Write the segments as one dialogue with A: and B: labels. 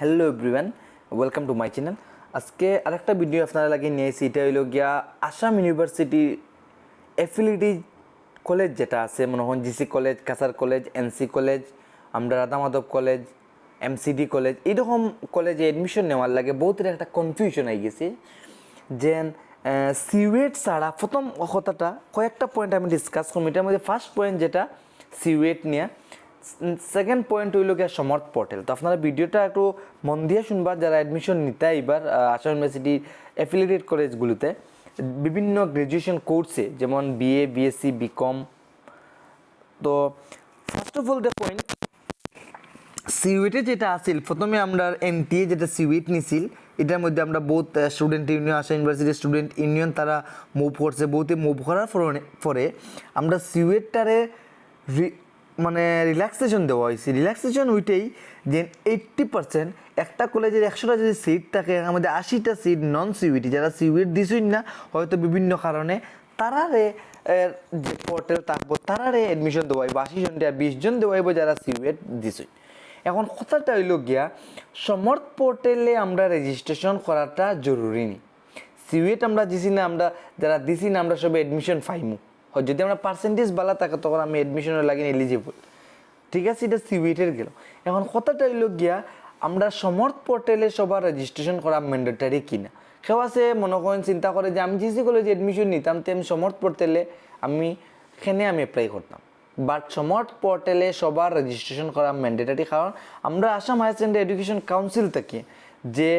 A: Hello everyone welcome to my channel আজকে আরেকটা video আপনারা লাগিয়ে নিয়েছি এটা হইল গিয়া আসাম ইউনিভার্সিটি অ্যাফিলিটি কলেজ যেটা আছে, মনে হন GC college Cachar college NC college আমরা Radha Madhab college MCD college এইরকম কলেজে এডমিশন নেওয়ার লাগে বহুতের একটা কনফিউশন হয়ে গেছে। যে সিউয়েট ছাড়া প্রথম কথাটা কয়েকটা পয়েন্ট আমি ডিসকাস করব। এটার মধ্যে ফার্স্ট পয়েন্ট যেটা সিউয়েট নিয়ে সেকেন্ড পয়েন্ট হইল গিয়ে সমর্থ পোর্টাল তো আপনারা ভিডিওটা একটু মন দিয়ে শুনবা, যারা অ্যাডমিশন নিতে এবার আসাম ইউনিভার্সিটির অ্যাফিলিয়েটেড কলেজগুলোতে বিভিন্ন গ্র্যাজুয়েশন কোর্সে যেমন বিএ বিএসসি বিকম তো first of all the point সিউইটে যেটা আছিল, প্রথমে আমরা এনটিএ যেটা সিউইট নিছিল, এটার মধ্যে আমরা বহুত স্টুডেন্ট ইউনিয়ন আসাম ইউনিভার্সিটির স্টুডেন্ট ইউনিয়ন তারা মুভ করছে বহুতে মুভ করার পরে- আমরা সিউইটটারে মানে রিল্যাক্সেশন দেওয়া হয়েছে। রিল্যাক্সেশন ওইটাই যে এইট্টি পার্সেন্ট একটা কলেজের একশোটা যদি সিট থাকে আমাদের আশিটা সিট নন সিউইটি যারা সিউইট দিছই না, হয়তো বিভিন্ন কারণে তারারে যে পোর্টাল থাকব তারারে এডমিশন দেওয়া হইব, আশি দেওয়া বিশ জন দেওয়া হইব যারা সিউইট দিছই। এখন কথাটা হইল গিয়া, সমর্থ পোর্টালে আমরা রেজিস্ট্রেশন করাটা জরুরি নি। সিউএট আমরা দিছি না, আমরা যারা দিছি না, আমরা সবে এডমিশন পাইমু। যদি আমরা পার্সেন্টেজ বালা থাকে, তখন আমি এডমিশনের লাগে এলিজিবল ঠিক আছে, এটা সিউইটের গেল। এখন কথাটা হইল গিয়া, আমরা সমর্থ পোর্টালে সবার রেজিস্ট্রেশন করা ম্যান্ডেটারি কিনা। কেউ আছে মনে করেন চিন্তা করে যে আমি জিসি কলেজে এডমিশন নিতাম তো আমি সমর্থ পোর্টালে আমি এখানে আমি অ্যাপ্লাই করতাম। বাট সমর্থ পোর্টালে সবার রেজিস্ট্রেশন করা ম্যান্ডেটারি কারণ আমরা Assam higher secondary education council থেকে, যে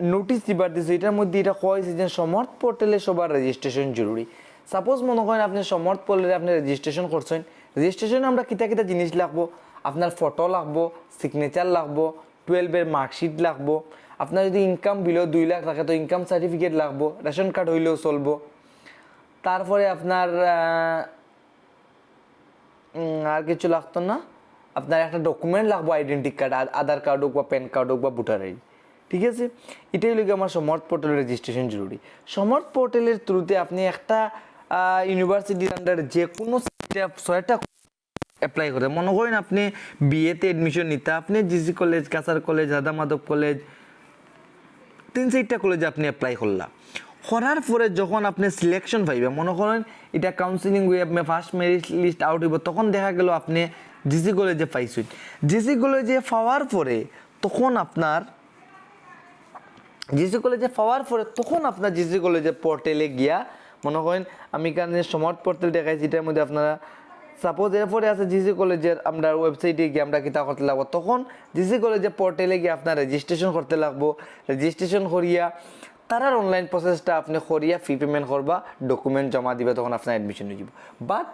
A: নোটিশ দিবার দিছে, এটার মধ্যে এটা কয়েছে যে সমর্থ পোর্টালে সবার রেজিস্ট্রেশন জরুরি। সাপোজ মনে করেন আপনি সমর্থ পোর্টালে আপনি রেজিস্ট্রেশন করছেন। রেজিস্ট্রেশনে আমরা কিতা কিতা জিনিস লাগবো? আপনার ফটো লাগবো সিগনেচার লাগবো টুয়েলভের মার্কশিট লাগবো। আপনার যদি ইনকাম বিলো দুই লাখ থাকে, তো ইনকাম সার্টিফিকেট লাগবো রেশন কার্ড হইলেও চলবো। তারপরে আপনার আর কিছু লাগতো না? আপনার একটা ডকুমেন্ট লাগবো আইডেন্টি কার্ড আধার কার্ড হোক বা প্যান কার্ড হোক বা ভোটার আইডি ঠিক আছে? এটাই লোক আমার সমর্থ পোর্টালের রেজিস্ট্রেশন জরুরি। সমর্থ পোর্টালের থ্রুতে আপনি একটা ইউনিভার্সিটির আন্ডারে যে কোনো ছয়টা অ্যাপ্লাই করে। মনে করেন আপনি বিএতে এডমিশন নিতে, আপনি GC college Cachar college Radha Madhab college তিন চারটা কলেজে আপনি অ্যাপ্লাই করলাম করার পরে যখন আপনি সিলেকশন পাইবে মনে করেন এটা কাউন্সিলিং হয়ে আপনি ফার্স্ট মেরিট লিস্ট আউট হইব, তখন দেখা গেল আপনি জিসি কলেজে পাইছেন। জিসি কলেজে পাওয়ার পরে তখন আপনার জিসি কলেজে পাওয়ার পরে তখন আপনার জিসি কলেজে পোর্টালে গিয়া মনে করেন, আমি কারণে সমর্থ পোর্টাল দেখাইছি, এটার মধ্যে আপনারা সাপোজ এরপরে আছে জিসি কলেজের আমরা ওয়েবসাইটে গিয়ে আমরা কিতা করতে লাগবো, তখন জিসি কলেজে পোর্টালে গিয়ে আপনার রেজিস্ট্রেশন করতে লাগবো। রেজিস্ট্রেশন করিয়া, তারার অনলাইন প্রসেসটা আপনি করিয়া ফি পেমেন্ট করবা ডকুমেন্ট জমা দিবে, তখন আপনার অ্যাডমিশন হয়ে যাব। But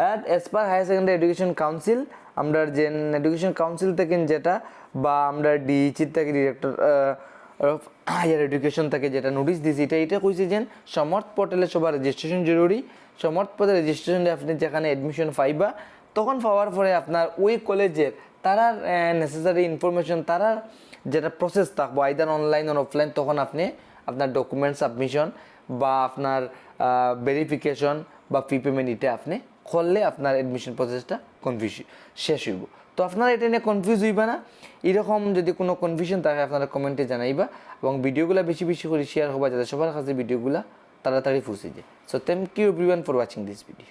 A: at as per higher secondary education council আমরা যে এডুকেশন কাউন্সিল থেকে যেটা, বা আমরা ডিইচির থেকে ডিরেক্টর হায়ার এডুকেশন থাকে যেটা নোটিশ দিয়েছি এটা এটা কইছে যে সমর্থ পোর্টালে সবার রেজিস্ট্রেশন জরুরি সমর্থ পদে রেজিস্ট্রেশন আপনি যেখানে এডমিশন পাইবা তখন পাওয়ার পরে আপনার ওই কলেজের তারার নেসেসারি ইনফরমেশন তারার যেটা প্রসেস থাকব আইদার অনলাইন আর অফলাইন তখন আপনি আপনার ডকুমেন্ট সাবমিশন বা আপনার ভেরিফিকেশন বা ফি পেমেন্ট এটা আপনি করলে আপনার এডমিশন প্রসেসটা কনফিউজ শেষ হইব তো আপনারা এটা নিয়ে কনফিউজ হইবা না। এরকম যদি কোনো কনফিউশন থাকে, আপনারা কমেন্টে জানাইবা এবং ভিডিওগুলো বেশি বেশি করে শেয়ার হবা, যাতে সবার কাছে ভিডিওগুলো তাড়াতাড়ি পৌঁছে যায়। So thank you everyone for watching this video